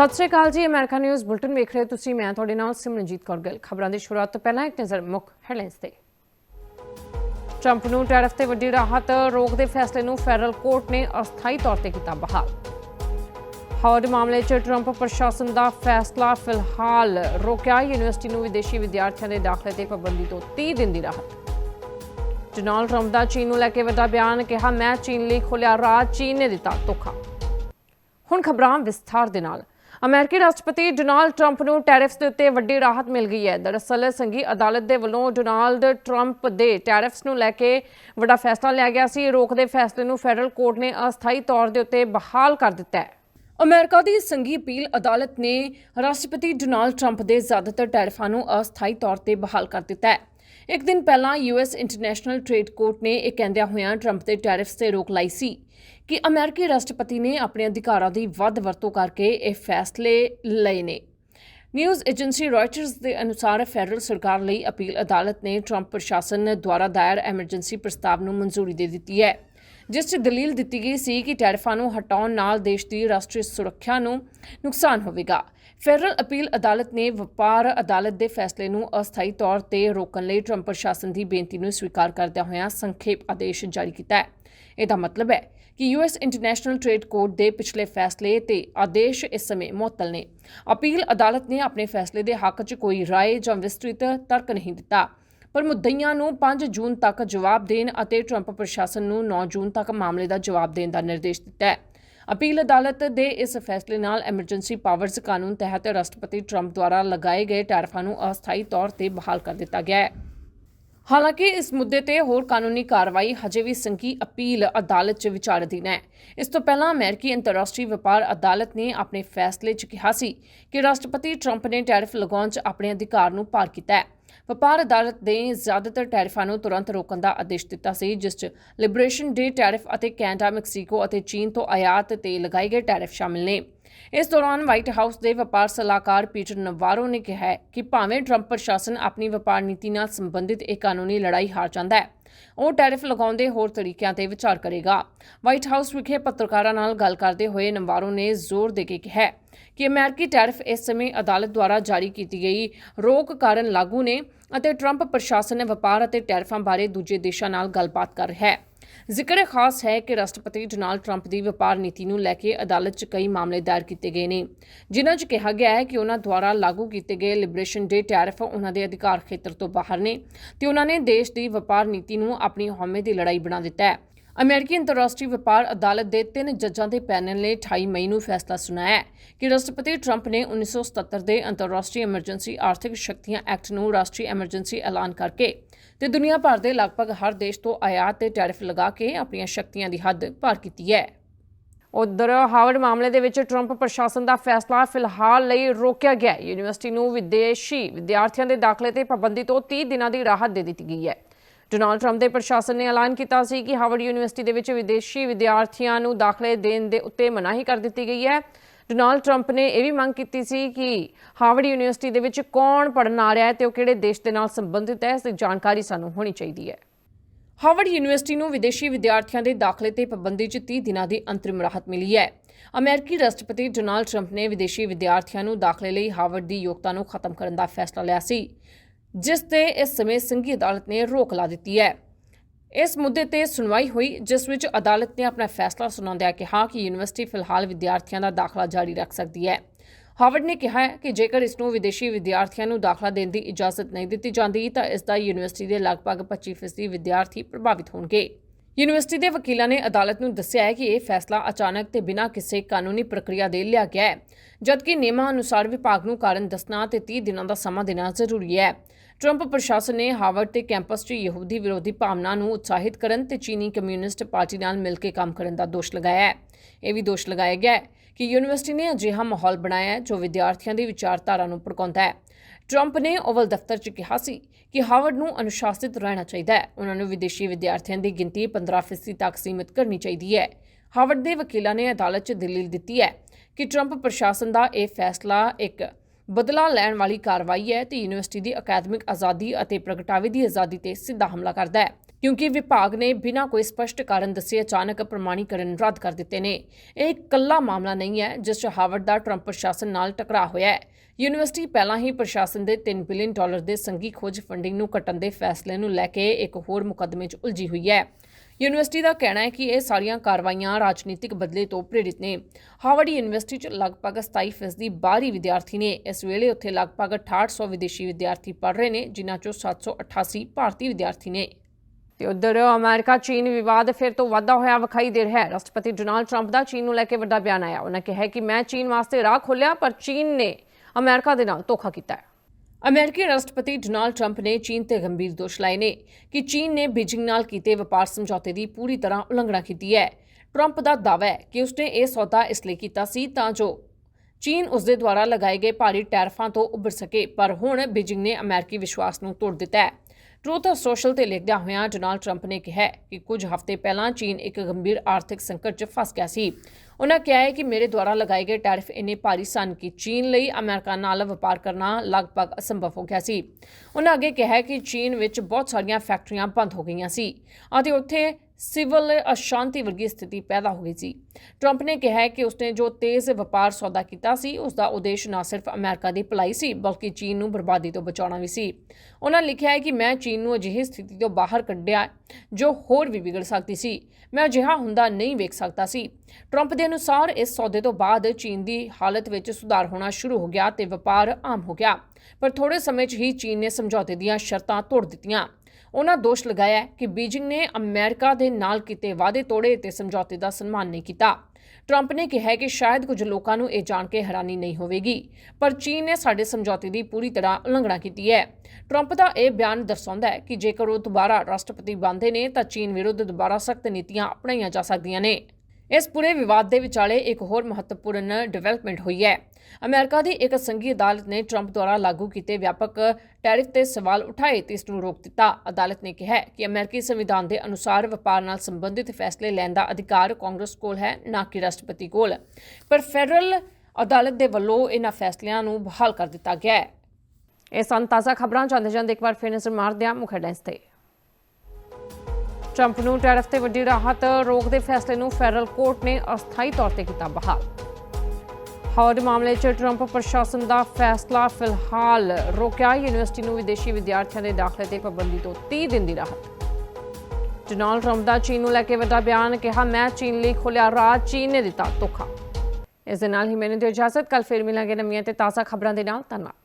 ਸਤਿ ਸ਼੍ਰੀ ਅਕਾਲ ਜੀ, America news bulletin ਵੇਖ ਰਹੇ ਹੋ ਤੁਸੀਂ, ਮੈਂ ਤੁਹਾਡੇ ਨਾਲ ਸਿਮਰਨਜੀਤ ਕੌਰ ਗਿੱਲ। ਖਬਰਾਂ ਦੀ ਸ਼ੁਰੂਆਤ ਤੋਂ ਪਹਿਲਾਂ ਇੱਕ ਨਜ਼ਰ ਮੁੱਖ ਹੈਡਲਾਈਨਸ ਤੇ। ਟਰੰਪ ਨੂੰ ਟੈਰਿਫ ਤੇ ਵੱਡੀ ਰਾਹਤ, ਰੋਕ ਦੇ ਫੈਸਲੇ ਨੂੰ ਫੈਡਰਲ ਕੋਰਟ ਨੇ ਅਸਥਾਈ ਤੌਰ ਤੇ ਕੀਤਾ ਬਹਾਲ। ਹੌਡ ਮਾਮਲੇ 'ਚ ਟਰੰਪ ਪ੍ਰਸ਼ਾਸਨ ਦਾ ਫੈਸਲਾ ਫਿਲਹਾਲ ਰੋਕਿਆ। ਯੂਨੀਵਰਸਿਟੀ ਨੂੰ ਵਿਦੇਸ਼ੀ ਵਿਦਿਆਰਥੀਆਂ ਦੇ ਦਾਖਲੇ ਤੇ ਪਾਬੰਦੀ ਤੋਂ 30 ਦਿਨ ਦੀ ਰਾਹਤ। ਡੋਨਾਲਡ ਟਰੰਪ ਦਾ ਚੀਨ ਨੂੰ ਲੈ ਕੇ ਵੱਡਾ ਬਿਆਨ, ਕਿਹਾ, ਮੈਂ ਚੀਨ ਲਈ ਖੋਲਿਆ ਰਾਹ ਚੀਨ ਨੇ ਦਿੱਤਾ ਧੋਖਾ। ਹੁਣ ਖਬਰਾਂ ਵਿਸਥਾਰ ਦੇ ਨਾਲ। ਅਮਰੀਕੀ ਰਾਸ਼ਟਰਪਤੀ ਡੋਨਾਲਡ ਟਰੰਪ ਨੂੰ ਟੈਰਿਫਸ ਦੇ ਉੱਤੇ ਵੱਡੀ ਰਾਹਤ ਮਿਲ ਗਈ ਹੈ। ਦਰਅਸਲ, ਸੰਘੀ ਅਦਾਲਤ ਦੇ ਵੱਲੋਂ ਡੋਨਾਲਡ ਟਰੰਪ ਦੇ ਟੈਰਿਫਸ ਨੂੰ ਲੈ ਕੇ ਵੱਡਾ ਫੈਸਲਾ ਲਿਆ ਗਿਆ ਸੀ। ਰੋਕ ਦੇ ਫੈਸਲੇ ਨੂੰ ਫੈਡਰਲ ਕੋਰਟ ਨੇ ਅਸਥਾਈ ਤੌਰ ਦੇ ਉੱਤੇ ਬਹਾਲ ਕਰ ਦਿੱਤਾ ਹੈ। ਅਮਰੀਕਾ ਦੀ ਸੰਘੀ ਅਪੀਲ ਅਦਾਲਤ ਨੇ ਰਾਸ਼ਟਰਪਤੀ ਡੋਨਾਲਡ ਟਰੰਪ ਦੇ ਜ਼ਿਆਦਾਤਰ ਟੈਰਿਫਾਂ ਨੂੰ ਅਸਥਾਈ ਤੌਰ ਤੇ ਬਹਾਲ ਕਰ ਦਿੱਤਾ ਹੈ। ਇੱਕ ਦਿਨ ਪਹਿਲਾਂ ਯੂਐਸ ਇੰਟਰਨੈਸ਼ਨਲ ਟ੍ਰੇਡ ਕੋਰਟ ਨੇ ਇਹ ਕਹਿੰਦਿਆਂ ਹੋਇਆਂ ਟਰੰਪ ਦੇ ਟੈਰਿਫਸ ਤੇ ਰੋਕ ਲਾਈ ਸੀ। ਕਿ ਅਮਰੀਕੀ ਰਾਸ਼ਟਰਪਤੀ ਨੇ ਆਪਣੇ ਅਧਿਕਾਰਾਂ ਦੀ ਵੱਧ ਵਰਤੋਂ ਕਰਕੇ ਇਹ ਫੈਸਲੇ ਲਏ ਨੇ। ਨਿਊਜ਼ ਏਜੰਸੀ ਰਾਇਟਰਸ ਦੇ ਅਨੁਸਾਰ ਫੈਡਰਲ ਸਰਕਾਰ ਲਈ ਅਪੀਲ ਅਦਾਲਤ ਨੇ ਟਰੰਪ ਪ੍ਰਸ਼ਾਸਨ ਦੁਆਰਾ ਦਾਇਰ ਐਮਰਜੈਂਸੀ ਪ੍ਰਸਤਾਵ ਨੂੰ ਮਨਜ਼ੂਰੀ ਦੇ ਦਿੱਤੀ ਹੈ, ਜਿਸ 'ਚ ਦਲੀਲ ਦਿੱਤੀ ਗਈ ਸੀ ਕਿ ਟੈਰਫਾਂ ਨੂੰ ਹਟਾਉਣ ਨਾਲ ਦੇਸ਼ ਦੀ ਰਾਸ਼ਟਰੀ ਸੁਰੱਖਿਆ ਨੂੰ ਨੁਕਸਾਨ ਹੋਵੇਗਾ। ਫੈਡਰਲ ਅਪੀਲ ਅਦਾਲਤ ਨੇ ਵਪਾਰ ਅਦਾਲਤ ਦੇ ਫੈਸਲੇ ਨੂੰ ਅਸਥਾਈ ਤੌਰ ਤੇ ਰੋਕਣ ਲਈ ਟਰੰਪ ਪ੍ਰਸ਼ਾਸਨ ਦੀ ਬੇਨਤੀ ਨੂੰ ਸਵੀਕਾਰ ਕਰਦਿਆਂ ਹੋਇਆਂ ਸੰਖੇਪ ਆਦੇਸ਼ ਜਾਰੀ ਕੀਤਾ ਹੈ। ਇਹਦਾ ਮਤਲਬ ਹੈ ਕਿ ਯੂਐਸ ਇੰਟਰਨੈਸ਼ਨਲ ਟ੍ਰੇਡ ਕੋਰਟ ਦੇ ਪਿਛਲੇ ਫੈਸਲੇ ਤੇ ਆਦੇਸ਼ ਇਸ ਸਮੇਂ ਮੁਅੱਤਲ ਨੇ। ਅਪੀਲ ਅਦਾਲਤ ਨੇ ਆਪਣੇ ਫੈਸਲੇ ਦੇ ਹੱਕ 'ਚ ਕੋਈ ਰਾਏ ਜਾਂ ਵਿਸਤ੍ਰਿਤ ਤਰਕ ਨਹੀਂ ਦਿੱਤਾ। ਪਰ ਮੁੱਦਈਆਂ ਨੂੰ 5 ਜੂਨ ਤੱਕ ਜਵਾਬ ਦੇਣ ਅਤੇ ਟਰੰਪ ਪ੍ਰਸ਼ਾਸਨ ਨੂੰ 9 ਜੂਨ ਤੱਕ ਮਾਮਲੇ ਦਾ ਜਵਾਬ ਦੇਣ ਦਾ ਨਿਰਦੇਸ਼ ਦਿੱਤਾ ਹੈ। ਅਪੀਲ ਅਦਾਲਤ ਦੇ ਇਸ ਫੈਸਲੇ ਨਾਲ ਐਮਰਜੈਂਸੀ ਪਾਵਰਜ਼ ਕਾਨੂੰਨ ਤਹਿਤ ਰਾਸ਼ਟਰਪਤੀ ਟਰੰਪ ਦੁਆਰਾ ਲਗਾਏ ਗਏ ਟੈਰਫਾਂ ਨੂੰ ਅਸਥਾਈ ਤੌਰ ਤੇ ਬਹਾਲ ਕਰ ਦਿੱਤਾ ਗਿਆ ਹੈ। ਹਾਲਾਂਕਿ, ਇਸ ਮੁੱਦੇ ਤੇ ਹੋਰ ਕਾਨੂੰਨੀ ਕਾਰਵਾਈ ਹਜੇ ਵੀ ਸੰਘੀ ਅਪੀਲ ਅਦਾਲਤ 'ਚ ਵਿਚਾਰਧੀਨ ਹੈ। ਇਸ ਤੋਂ ਪਹਿਲਾਂ ਅਮਰੀਕੀ ਅੰਤਰਰਾਸ਼ਟਰੀ ਵਪਾਰ ਅਦਾਲਤ ਨੇ ਆਪਣੇ ਫੈਸਲੇ 'ਚ ਕਿਹਾ ਸੀ ਕਿ ਰਾਸ਼ਟਰਪਤੀ ਟਰੰਪ ਨੇ ਟੈਰਿਫ ਲਗਾਉਣ 'ਚ ਆਪਣੇ ਅਧਿਕਾਰ ਨੂੰ ਪਾਰ ਕੀਤਾ ਹੈ। ਵਪਾਰ ਅਦਾਲਤ ਨੇ ਜ਼ਿਆਦਾਤਰ ਟੈਰਿਫਾਂ ਨੂੰ ਤੁਰੰਤ ਰੋਕਣ ਦਾ ਆਦੇਸ਼ ਦਿੱਤਾ ਸੀ, ਜਿਸ 'ਚ ਲਿਬਰੇਸ਼ਨ ਡੇ ਟੈਰਿਫ ਅਤੇ ਕੈਨੇਡਾ, ਮੈਕਸੀਕੋ ਅਤੇ ਚੀਨ ਤੋਂ ਆਯਾਤ ਤੇ ਲਗਾਏ ਗਏ ਟੈਰਿਫ ਸ਼ਾਮਿਲ ਨੇ। ਇਸ ਦੌਰਾਨ ਵਾਈਟ ਹਾਊਸ ਦੇ ਵਪਾਰ ਸਲਾਹਕਾਰ ਪੀਟਰ ਨਵਾਰੋ ਨੇ ਕਿਹਾ ਕਿ ਭਾਵੇਂ ਟਰੰਪ ਪ੍ਰਸ਼ਾਸਨ ਆਪਣੀ ਵਪਾਰ ਨੀਤੀ ਨਾਲ ਸੰਬੰਧਿਤ ਇਹ ਕਾਨੂੰਨੀ ਲੜਾਈ ਹਾਰ ਜਾਂਦਾ ਹੈ, ਉਹ ਟੈਰਿਫ ਲਗਾਉਣ ਦੇ ਹੋਰ ਤਰੀਕਿਆਂ ਤੇ ਵਿਚਾਰ ਕਰੇਗਾ। ਵਾਈਟ ਹਾਊਸ ਵਿਖੇ ਪੱਤਰਕਾਰਾਂ ਨਾਲ ਗੱਲ ਕਰਦੇ ਹੋਏ ਨਵਾਰੋ ਨੇ ਜ਼ੋਰ ਦੇ ਕੇ ਕਿਹਾ ਕਿ ਅਮਰੀਕੀ ਟੈਰਿਫ ਇਸ ਸਮੇਂ ਅਦਾਲਤ ਦੁਆਰਾ ਜਾਰੀ ਕੀਤੀ ਗਈ ਰੋਕ ਕਾਰਨ ਲਾਗੂ ਨੇ ਅਤੇ ਟਰੰਪ ਪ੍ਰਸ਼ਾਸਨ ਵਪਾਰ ਅਤੇ ਟੈਰਿਫਾਂ ਬਾਰੇ ਦੂਜੇ ਦੇਸ਼ਾਂ ਨਾਲ ਗੱਲਬਾਤ ਕਰ ਰਿਹਾ ਹੈ। ਜ਼ਿਕਰ ਖਾਸ ਹੈ ਕਿ ਰਾਸ਼ਟਰਪਤੀ ਡੋਨਾਲਡ ਟਰੰਪ ਦੀ ਵਪਾਰ ਨੀਤੀ ਨੂੰ ਲੈ ਕੇ ਅਦਾਲਤ 'ਚ ਕਈ ਮਾਮਲੇ ਦਾਇਰ ਕੀਤੇ ਗਏ ਨੇ, ਜਿਨ੍ਹਾਂ 'ਚ ਕਿਹਾ ਗਿਆ ਹੈ ਕਿ ਉਹਨਾਂ ਦੁਆਰਾ ਲਾਗੂ ਕੀਤੇ ਗਏ ਲਿਬਰੇਸ਼ਨ ਡੇ ਟੈਰਿਫ ਉਹਨਾਂ ਦੇ ਅਧਿਕਾਰ ਖੇਤਰ ਤੋਂ ਬਾਹਰ ਨੇ ਤੇ ਉਹਨਾਂ ਨੇ ਦੇਸ਼ ਦੀ ਵਪਾਰ ਨੀਤੀ ਨੂੰ ਆਪਣੀ ਹਉਮੈ ਦੀ ਲੜਾਈ ਬਣਾ ਦਿੱਤਾ ਹੈ। ਅਮਰੀਕੀ ਅੰਤਰਰਾਸ਼ਟਰੀ ਵਪਾਰ ਅਦਾਲਤ ਦੇ ਤਿੰਨ ਜੱਜਾਂ ਦੇ ਪੈਨਲ ਨੇ 28 ਮਈ ਨੂੰ ਫੈਸਲਾ ਸੁਣਾਇਆ ਹੈ ਕਿ ਰਾਸ਼ਟਰਪਤੀ ਟਰੰਪ ਨੇ 1977 ਦੇ ਅੰਤਰਰਾਸ਼ਟਰੀ ਐਮਰਜੈਂਸੀ ਆਰਥਿਕ ਸ਼ਕਤੀਆਂ ਐਕਟ ਨੂੰ ਰਾਸ਼ਟਰੀ ਐਮਰਜੈਂਸੀ ਐਲਾਨ ਕਰਕੇ ਤੇ ਦੁਨੀਆ ਭਰ ਦੇ ਲਗਭਗ ਹਰ ਦੇਸ਼ ਤੋਂ ਆਯਾਤ ਤੇ ਟੈਰਿਫ ਲਗਾ ਕੇ ਆਪਣੀਆਂ ਸ਼ਕਤੀਆਂ ਦੀ ਹੱਦ ਪਾਰ ਕੀਤੀ ਹੈ। ਉਧਰ ਹਾਵਰਡ ਮਾਮਲੇ ਦੇ ਵਿੱਚ ਟਰੰਪ ਪ੍ਰਸ਼ਾਸਨ ਦਾ ਫੈਸਲਾ ਫਿਲਹਾਲ ਲਈ ਰੋਕਿਆ ਗਿਆ ਹੈ। ਯੂਨੀਵਰਸਿਟੀ ਨੂੰ ਵਿਦੇਸ਼ੀ ਵਿਦਿਆਰਥੀਆਂ ਦੇ ਦਾਖਲੇ ਤੇ ਪਾਬੰਦੀ ਤੋਂ 30 ਦਿਨਾਂ ਦੀ ਰਾਹਤ ਦੇ ਦਿੱਤੀ ਗਈ ਹੈ। ਡੋਨਾਲਡ ਟਰੰਪ ਦੇ ਪ੍ਰਸ਼ਾਸਨ ਨੇ ਐਲਾਨ ਕੀਤਾ ਸੀ ਕਿ ਹਾਰਵਰਡ ਯੂਨੀਵਰਸਿਟੀ ਦੇ ਵਿੱਚ ਵਿਦੇਸ਼ੀ ਵਿਦਿਆਰਥੀਆਂ ਨੂੰ ਦਾਖਲੇ ਦੇਣ ਦੇ ਉੱਤੇ ਮਨਾਹੀ ਕਰ ਦਿੱਤੀ ਗਈ ਹੈ। ਡੋਨਾਲਡ ਟਰੰਪ ਨੇ ਇਹ ਵੀ ਮੰਗ ਕੀਤੀ ਸੀ ਕਿ ਹਾਰਵਰਡ ਯੂਨੀਵਰਸਿਟੀ ਦੇ ਵਿੱਚ ਕੌਣ ਪੜਨ ਆ ਰਿਹਾ ਹੈ ਤੇ ਉਹ ਕਿਹੜੇ ਦੇਸ਼ ਦੇ ਨਾਲ ਸੰਬੰਧਿਤ ਹੈ, ਇਸ ਦੀ ਜਾਣਕਾਰੀ ਸਾਨੂੰ ਹੋਣੀ ਚਾਹੀਦੀ ਹੈ। ਹਾਰਵਰਡ ਯੂਨੀਵਰਸਿਟੀ ਨੂੰ ਵਿਦੇਸ਼ੀ ਵਿਦਿਆਰਥੀਆਂ ਦੇ ਦਾਖਲੇ ਤੇ ਪਾਬੰਦੀ 'ਚ 30 ਦਿਨਾਂ ਦੀ ਅੰਤਰਿਮ ਰਾਹਤ ਮਿਲੀ ਹੈ। ਅਮਰੀਕੀ ਰਾਸ਼ਟਰਪਤੀ ਡੋਨਾਲਡ ਟਰੰਪ ਨੇ ਵਿਦੇਸ਼ੀ ਵਿਦਿਆਰਥੀਆਂ ਨੂੰ ਦਾਖਲੇ ਲਈ ਹਾਰਵਰਡ ਦੀ ਯੋਗਤਾ ਨੂੰ ਖਤਮ ਕਰਨ ਦਾ ਫੈਸਲਾ ਲਿਆ ਸੀ। ਜਿਸ ਤੇ ਇਸ ਸਮੇਂ ਸੰਘੀ ਅਦਾਲਤ ਨੇ ਰੋਕ ਲਾ ਦਿੱਤੀ ਹੈ। ਇਸ ਮੁੱਦੇ ਤੇ ਸੁਣਵਾਈ ਹੋਈ, ਜਿਸ ਵਿੱਚ ਅਦਾਲਤ ਨੇ ਆਪਣਾ ਫੈਸਲਾ ਸੁਣਾਉਂਦਿਆਂ ਕਿਹਾ ਕਿ ਯੂਨੀਵਰਸਿਟੀ ਫਿਲਹਾਲ ਵਿਦਿਆਰਥੀਆਂ ਦਾ ਦਾਖਲਾ ਜਾਰੀ ਰੱਖ ਸਕਦੀ ਹੈ। ਹਾਵਰਡ ਨੇ ਕਿਹਾ ਕਿ ਜੇਕਰ ਇਸ ਨੂੰ ਵਿਦੇਸ਼ੀ ਵਿਦਿਆਰਥੀਆਂ ਨੂੰ ਦਾਖਲਾ ਦੇਣ ਦੀ ਇਜਾਜ਼ਤ ਨਹੀਂ ਦਿੱਤੀ ਜਾਂਦੀ, ਤਾਂ ਇਸ ਦਾ ਯੂਨੀਵਰਸਿਟੀ ਦੇ ਲਗਭਗ 25% ਵਿਦਿਆਰਥੀ ਪ੍ਰਭਾਵਿਤ ਹੋਣਗੇ। ਯੂਨੀਵਰਸਿਟੀ ਦੇ ਵਕੀਲਾਂ ਨੇ ਅਦਾਲਤ ਨੂੰ ਦੱਸਿਆ ਹੈ ਕਿ ਇਹ ਫੈਸਲਾ ਅਚਾਨਕ ਤੇ ਬਿਨਾਂ ਕਿਸੇ ਕਾਨੂੰਨੀ ਪ੍ਰਕਿਰਿਆ ਦੇ ਲਿਆ ਗਿਆ ਹੈ, ਜਦਕਿ ਨਿਯਮਾਂ ਅਨੁਸਾਰ ਵਿਭਾਗ ਨੂੰ ਕਾਰਨ ਦੱਸਣਾ ਤੇ 30 ਦਿਨਾਂ ਦਾ ਸਮਾਂ ਦੇਣਾ ਜ਼ਰੂਰੀ ਹੈ। ਟਰੰਪ ਪ੍ਰਸ਼ਾਸਨ ਨੇ ਹਾਰਵਰਡ ਤੇ ਕੈਂਪਸ 'ਚ ਯਹੂਦੀ ਵਿਰੋਧੀ ਭਾਵਨਾ ਨੂੰ ਉਤਸ਼ਾਹਿਤ ਕਰਨ ਤੇ ਚੀਨੀ ਕਮਿਊਨਿਸਟ ਪਾਰਟੀ ਨਾਲ ਮਿਲ ਕੇ ਕੰਮ ਕਰਨ ਦਾ ਦੋਸ਼ ਲਗਾਇਆ ਹੈ। ਇਹ ਵੀ ਦੋਸ਼ ਲਗਾਇਆ ਗਿਆ ਹੈ ਕਿ ਯੂਨੀਵਰਸਿਟੀ ਨੇ ਅਜਿਹਾ ਮਾਹੌਲ ਬਣਾਇਆ ਹੈ ਜੋ ਵਿਦਿਆਰਥੀਆਂ ਦੀ ਵਿਚਾਰਧਾਰਾ ਨੂੰ ਭੜਕਾਉਂਦਾ ਹੈ। ਟਰੰਪ ਨੇ ਓਵਲ ਦਫ਼ਤਰ 'ਚ ਕਿਹਾ ਸੀ ਕਿ ਹਾਰਵਰਡ ਨੂੰ ਅਨੁਸ਼ਾਸਿਤ ਰਹਿਣਾ ਚਾਹੀਦਾ ਹੈ। ਉਹਨਾਂ ਨੂੰ ਵਿਦੇਸ਼ੀ ਵਿਦਿਆਰਥੀਆਂ ਦੀ ਗਿਣਤੀ 15% ਤੱਕ ਸੀਮਿਤ ਕਰਨੀ ਚਾਹੀਦੀ ਹੈ। ਹਾਰਵਰਡ ਦੇ ਵਕੀਲਾਂ ਨੇ ਅਦਾਲਤ 'ਚ ਦਲੀਲ ਦਿੱਤੀ ਹੈ ਕਿ ਟਰੰਪ ਪ੍ਰਸ਼ਾਸਨ ਦਾ ਇਹ ਫੈਸਲਾ ਇੱਕ ਬਦਲਾ ਲੈਣ ਵਾਲੀ ਕਾਰਵਾਈ ਹੈ ਤੇ ਯੂਨੀਵਰਸਿਟੀ ਦੀ ਅਕੈਡਮਿਕ ਆਜ਼ਾਦੀ ਅਤੇ ਪ੍ਰਗਟਾਵੇ ਦੀ ਆਜ਼ਾਦੀ ਤੇ ਸਿੱਧਾ ਹਮਲਾ ਕਰਦਾ ਹੈ। ਕਿਉਂਕਿ ਵਿਭਾਗ ਨੇ ਬਿਨਾਂ ਕੋਈ ਸਪਸ਼ਟ ਕਾਰਨ ਦੱਸੇ ਅਚਾਨਕ ਪ੍ਰਮਾਣੀਕਰਨ ਰੱਦ ਕਰ ਦਿੱਤੇ ਨੇ। ਇਹ ਇਕੱਲਾ ਮਾਮਲਾ ਨਹੀਂ ਹੈ, ਜਿਸ 'ਚ ਹਾਵਰਡ ਦਾ ਟਰੰਪ ਪ੍ਰਸ਼ਾਸਨ ਨਾਲ ਟਕਰਾਅ ਹੋਇਆ ਹੈ। ਯੂਨੀਵਰਸਿਟੀ ਪਹਿਲਾਂ ਹੀ ਪ੍ਰਸ਼ਾਸਨ ਦੇ 3 ਬਿਲੀਅਨ ਡਾਲਰ ਦੇ ਸੰਘੀ ਖੋਜ ਫੰਡਿੰਗ ਨੂੰ ਘਟਣ ਦੇ ਫੈਸਲੇ ਨੂੰ ਲੈ ਕੇ ਇੱਕ ਹੋਰ ਮੁਕੱਦਮੇ 'ਚ ਉਲਝੀ ਹੋਈ ਹੈ। ਯੂਨੀਵਰਸਿਟੀ ਦਾ ਕਹਿਣਾ ਹੈ ਕਿ ਇਹ ਸਾਰੀਆਂ ਕਾਰਵਾਈਆਂ ਰਾਜਨੀਤਿਕ ਬਦਲੇ ਤੋਂ ਪ੍ਰੇਰਿਤ ਨੇ। ਹਾਵਰਡ ਯੂਨੀਵਰਸਿਟੀ 'ਚ ਲਗਭਗ 27% ਬਾਹਰੀ ਵਿਦਿਆਰਥੀ ਨੇ। ਇਸ ਵੇਲੇ ਉੱਥੇ ਲਗਭਗ 6800 ਵਿਦੇਸ਼ੀ ਵਿਦਿਆਰਥੀ ਪੜ੍ਹ ਰਹੇ ਨੇ, ਜਿਨ੍ਹਾਂ 'ਚੋਂ 788 ਭਾਰਤੀ ਵਿਦਿਆਰਥੀ ਨੇ। ਤੇ ਉਧਰ ਅਮਰੀਕਾ ਚੀਨ ਵਿਵਾਦ ਫਿਰ ਤੋਂ ਵਾਧਾ ਹੋਇਆ ਵਿਖਾਈ ਦੇ ਰਿਹਾ ਹੈ। ਰਾਸ਼ਟਰਪਤੀ ਡੋਨਾਲਡ ਟਰੰਪ ਦਾ ਚੀਨ ਨੂੰ ਲੈ ਕੇ ਵੱਡਾ ਬਿਆਨ ਆਇਆ। ਉਹਨਾਂ ਕਿਹਾ ਕਿ ਮੈਂ ਚੀਨ ਵਾਸਤੇ ਰਾਹ ਖੋਲ੍ਹਿਆ, ਪਰ ਚੀਨ ਨੇ ਅਮਰੀਕਾ ਦੇ ਨਾਲ ਧੋਖਾ ਕੀਤਾ ਹੈ। ਅਮਰੀਕੀ ਰਾਸ਼ਟਰਪਤੀ ਡੋਨਾਲਡ ਟਰੰਪ ਨੇ ਚੀਨ ਤੇ ਗੰਭੀਰ ਦੋਸ਼ ਲਾਏ ਨੇ ਕਿ ਚੀਨ ਨੇ ਬੀਜਿੰਗ ਨਾਲ ਕੀਤੇ ਵਪਾਰ ਸਮਝੌਤੇ ਦੀ ਪੂਰੀ ਤਰ੍ਹਾਂ ਉਲੰਘਣਾ ਕੀਤੀ ਹੈ। ਟਰੰਪ ਦਾ ਦਾਅਵਾ ਹੈ ਕਿ ਉਸਨੇ ਇਹ ਸੌਦਾ ਇਸ ਲਈ ਕੀਤਾ ਸੀ ਤਾਂ ਜੋ ਚੀਨ ਉਸ ਦੇ ਦੁਆਰਾ ਲਗਾਏ ਗਏ ਭਾਰੀ ਟੈਰਫਾਂ ਤੋਂ ਉੱਭਰ ਸਕੇ, ਪਰ ਹੁਣ ਬੀਜਿੰਗ ਨੇ ਅਮਰੀਕੀ ਵਿਸ਼ਵਾਸ ਨੂੰ ਤੋੜ ਦਿੱਤਾ ਹੈ। ਟਰੂਥ ਸੋਸ਼ਲ ਤੇ ਲਿਖਦਿਆਂ ਹੋਇਆਂ ਡੋਨਾਲਡ ਟਰੰਪ ਨੇ ਕਿਹਾ ਕਿ ਕੁਝ ਹਫ਼ਤੇ ਪਹਿਲਾਂ ਚੀਨ ਇੱਕ ਗੰਭੀਰ ਆਰਥਿਕ ਸੰਕਟ 'ਚ ਫਸ ਗਿਆ ਸੀ। ਉਹਨਾਂ ਕਿਹਾ ਹੈ ਕਿ ਮੇਰੇ ਦੁਆਰਾ ਲਗਾਏ ਗਏ ਟੈਰਿਫ ਇੰਨੇ ਭਾਰੀ ਸਨ ਕਿ ਚੀਨ ਲਈ ਅਮਰੀਕਾ ਨਾਲ ਵਪਾਰ ਕਰਨਾ ਲਗਭਗ ਅਸੰਭਵ ਹੋ ਗਿਆ ਸੀ। ਉਹਨਾਂ ਅੱਗੇ ਕਿਹਾ ਕਿ ਚੀਨ ਵਿੱਚ ਬਹੁਤ ਸਾਰੀਆਂ ਫੈਕਟਰੀਆਂ ਬੰਦ ਹੋ ਗਈਆਂ ਸੀ ਅਤੇ ਉੱਥੇ ਸਿਵਲ ਅਸ਼ਾਂਤੀ ਵਰਗੀ ਸਥਿਤੀ ਪੈਦਾ ਹੋ ਗਈ ਸੀ। ਟਰੰਪ ਨੇ ਕਿਹਾ ਕਿ ਉਸਨੇ ਜੋ ਤੇਜ਼ ਵਪਾਰ ਸੌਦਾ ਕੀਤਾ ਸੀ ਉਸ ਦਾ ਉਦੇਸ਼ ਨਾ ਸਿਰਫ ਅਮਰੀਕਾ ਦੀ ਭਲਾਈ ਸੀ, ਬਲਕਿ ਚੀਨ ਨੂੰ ਬਰਬਾਦੀ ਤੋਂ ਬਚਾਉਣਾ ਵੀ ਸੀ। ਉਹਨਾਂ ਲਿਖਿਆ ਹੈ ਕਿ ਮੈਂ ਚੀਨ ਨੂੰ ਅਜਿਹੀ ਸਥਿਤੀ ਤੋਂ ਬਾਹਰ ਕੱਢਿਆ ਜੋ ਹੋਰ ਵੀ ਵਿਗੜ ਸਕਦੀ ਸੀ। ਮੈਂ ਅਜਿਹਾ ਹੁੰਦਾ ਨਹੀਂ ਵੇਖ ਸਕਦਾ ਸੀ। ਟਰੰਪ ਦੇ ਅਨੁਸਾਰ ਇਸ ਸੌਦੇ ਤੋਂ ਬਾਅਦ ਚੀਨ ਦੀ ਹਾਲਤ ਵਿੱਚ ਸੁਧਾਰ ਹੋਣਾ ਸ਼ੁਰੂ ਹੋ ਗਿਆ ਤੇ ਵਪਾਰ ਆਮ ਹੋ ਗਿਆ। ਪਰ ਥੋੜੇ ਸਮੇਂ 'ਚ ਹੀ ਚੀਨ ਨੇ ਸਮਝੌਤੇ ਦੀਆਂ ਸ਼ਰਤਾਂ ਤੋੜ ਦਿੱਤੀਆਂ। ਉਹਨਾਂ ਦੋਸ਼ ਲਗਾਇਆ ਕਿ ਬੀਜਿੰਗ ਨੇ ਅਮਰੀਕਾ ਦੇ ਨਾਲ ਕੀਤੇ ਵਾਅਦੇ ਤੋੜੇ ਤੇ ਸਮਝੌਤੇ ਦਾ ਸਨਮਾਨ ਨਹੀਂ ਕੀਤਾ। ਟਰੰਪ ਨੇ ਕਿਹਾ ਕਿ ਸ਼ਾਇਦ ਕੁਝ ਲੋਕਾਂ ਨੂੰ ਇਹ ਜਾਣ ਕੇ ਹੈਰਾਨੀ ਨਹੀਂ ਹੋਵੇਗੀ, ਪਰ ਚੀਨ ਨੇ ਸਾਡੇ ਸਮਝੌਤੇ ਦੀ ਪੂਰੀ ਤਰ੍ਹਾਂ ਉਲੰਘਣਾ ਕੀਤੀ ਹੈ। ਟਰੰਪ ਦਾ ਇਹ ਬਿਆਨ ਦਰਸਾਉਂਦਾ ਹੈ ਕਿ ਜੇਕਰ ਉਹ ਦੁਬਾਰਾ ਰਾਸ਼ਟਰਪਤੀ ਬਣਦੇ ਨੇ ਤਾਂ ਚੀਨ ਵਿਰੁੱਧ ਦੁਬਾਰਾ ਸਖਤ ਨੀਤੀਆਂ ਅਪਣਾਈਆਂ ਜਾ ਸਕਦੀਆਂ ਨੇ। ਇਸ ਪੂਰੇ ਵਿਵਾਦ ਦੇ ਵਿਚਾਲੇ ਇੱਕ ਹੋਰ ਮਹੱਤਵਪੂਰਨ ਡਿਵੈਲਪਮੈਂਟ ਹੋਈ ਹੈ। ਅਮਰੀਕਾ ਦੀ ਇੱਕ ਸੰਘੀ ਅਦਾਲਤ ਨੇ ਟਰੰਪ ਦੁਆਰਾ ਲਾਗੂ ਕੀਤੇ ਵਿਆਪਕ ਟੈਰਿਫ ਤੇ ਸਵਾਲ ਉਠਾਏ ਤੇ ਇਸ ਨੂੰ ਰੋਕ ਦਿੱਤਾ। ਅਦਾਲਤ ਨੇ ਕਿਹਾ ਕਿ ਅਮਰੀਕੀ ਸੰਵਿਧਾਨ ਦੇ ਅਨੁਸਾਰ ਵਪਾਰ ਨਾਲ ਸੰਬੰਧਿਤ ਫੈਸਲੇ ਲੈਣ ਦਾ ਅਧਿਕਾਰ ਕਾਂਗਰਸ ਕੋਲ ਹੈ, ਨਾ ਕਿ ਰਾਸ਼ਟਰਪਤੀ ਕੋਲ। ਪਰ ਫੈਡਰਲ ਅਦਾਲਤ ਦੇ ਵੱਲੋਂ ਇਹਨਾਂ ਫੈਸਲਿਆਂ ਨੂੰ ਬਹਾਲ ਕਰ ਦਿੱਤਾ ਗਿਆ ਹੈ। ਇਹ ਸਨ ਖਬਰਾਂ। ਜਾਂਦੇ ਜਾਂਦੇ ਇੱਕ ਵਾਰ ਫਿਰ ਨਜ਼ਰ ਮਾਰਦੇ ਹਾਂ ਮੁੱਖ ਹੈਡਲਾਈਨਸ ਤੇ। ਟਰੰਪ ਨੂੰ ਟੈਰਿਫ ਤੇ ਵੱਡੀ ਰਾਹਤ ਰੋਕ ਦੇ ਫੈਸਲੇ ਨੂੰ ਫੈਡਰਲ ਕੋਰਟ ਨੇ ਅਸਥਾਈ ਤੌਰ ਤੇ ਕੀਤਾ ਬਹਾਲ। ਹਾਵਰਡ ਮਾਮਲੇ 'ਚ ਟਰੰਪ ਪ੍ਰਸ਼ਾਸਨ ਦਾ ਫੈਸਲਾ ਫਿਲਹਾਲ ਰੋਕਿਆ। ਯੂਨੀਵਰਸਿਟੀ ਨੂੰ ਵਿਦੇਸ਼ੀ ਵਿਦਿਆਰਥੀਆਂ ਦੇ ਦਾਖਲੇ ਤੇ ਪਾਬੰਦੀ ਤੋਂ 30 ਦਿਨ ਦੀ ਰਾਹਤ। ਡੋਨਾਲਡ ਟਰੰਪ ਦਾ ਚੀਨ ਨੂੰ ਲੈ ਕੇ ਵੱਡਾ ਬਿਆਨ ਕਿਹਾ, ਮੈਂ ਚੀਨ ਲਈ ਖੋਲਿਆ ਰਾਹ ਚੀਨ ਨੇ ਦਿੱਤਾ ਧੋਖਾ। ਇਸ ਦੇ ਨਾਲ ਹੀ ਮੈਨੂੰ ਦਿਓ ਇਜਾਜ਼ਤ। ਕੱਲ ਫਿਰ ਮਿਲਾਂਗੇ ਨਵੀਆਂ ਤੇ ਤਾਜ਼ਾ ਖਬਰਾਂ ਦੇ ਨਾਲ। ਧੰਨਵਾਦ।